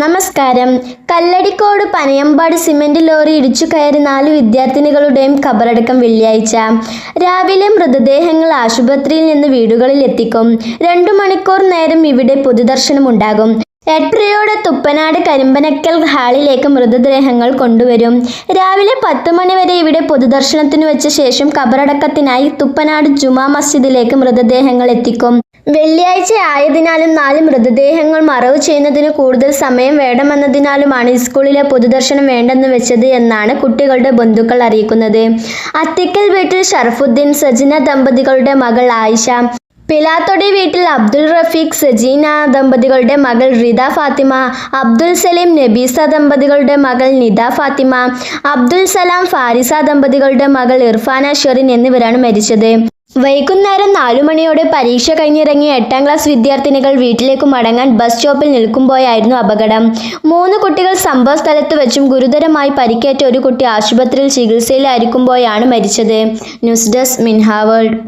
നമസ്കാരം. Kalladikode പനയമ്പാട് cement lorry ഇടിച്ചു കയറി നാല് വിദ്യാർത്ഥിനികളുടെയും ഖബറടക്കം വെള്ളിയാഴ്ച. രാവിലെ മൃതദേഹങ്ങൾ ആശുപത്രിയിൽ നിന്ന് വീടുകളിൽ എത്തിക്കും. രണ്ടു മണിക്കൂർ നേരം ഇവിടെ പൊതുദർശനം ഉണ്ടാകും. എട്ടരയോടെ തുപ്പനാട് കരിമ്പനക്കൽ ഹാളിലേക്ക് മൃതദേഹങ്ങൾ കൊണ്ടുവരും. രാവിലെ പത്ത് മണിവരെ ഇവിടെ പൊതുദർശനത്തിന് വെച്ച ശേഷം ഖബറടക്കത്തിനായി തുപ്പനാട് ജുമാ മസ്ജിദിലേക്ക് മൃതദേഹങ്ങൾ എത്തിക്കും. വെള്ളിയാഴ്ച ആയതിനാലും നാല് മൃതദേഹങ്ങൾ മറവ് ചെയ്യുന്നതിന് കൂടുതൽ സമയം വേണമെന്നതിനാലുമാണ് സ്കൂളിലെ പൊതുദർശനം വേണ്ടെന്ന് വെച്ചത് എന്നാണ് കുട്ടികളുടെ ബന്ധുക്കൾ അറിയിക്കുന്നത്. അത്തിക്കൽ വീട്ടിൽ ഷർഫുദ്ദീൻ സജിന ദമ്പതികളുടെ മകൾ ആയിഷ പിലാത്തൊടി വീട്ടിൽ അബ്ദുൾ റഫീഖ് സജീന ദമ്പതികളുടെ മകൾ റിദ ഫാത്തിമ അബ്ദുൽ സലീം നബീസ ദമ്പതികളുടെ മകൾ നിദ ഫാത്തിമ അബ്ദുൽ സലാം ഫാരിസ ദമ്പതികളുടെ മകൾ ഇർഫാന ഷെറിൻ എന്നിവരാണ് മരിച്ചത്. വൈകുന്നേരം നാലു മണിയോടെ പരീക്ഷ കഴിഞ്ഞിറങ്ങിയ എട്ടാം ക്ലാസ് വിദ്യാർത്ഥിനികൾ വീട്ടിലേക്ക് മടങ്ങാൻ ബസ് സ്റ്റോപ്പിൽ നിൽക്കുമ്പോഴായിരുന്നു അപകടം. മൂന്ന് കുട്ടികൾ സംഭവ സ്ഥലത്ത് വെച്ചും ഗുരുതരമായി പരിക്കേറ്റ ഒരു കുട്ടി ആശുപത്രിയിൽ ചികിത്സയിലായിരിക്കുമ്പോഴാണ് മരിച്ചത്. News desk മിൻഹാവേൾഡ്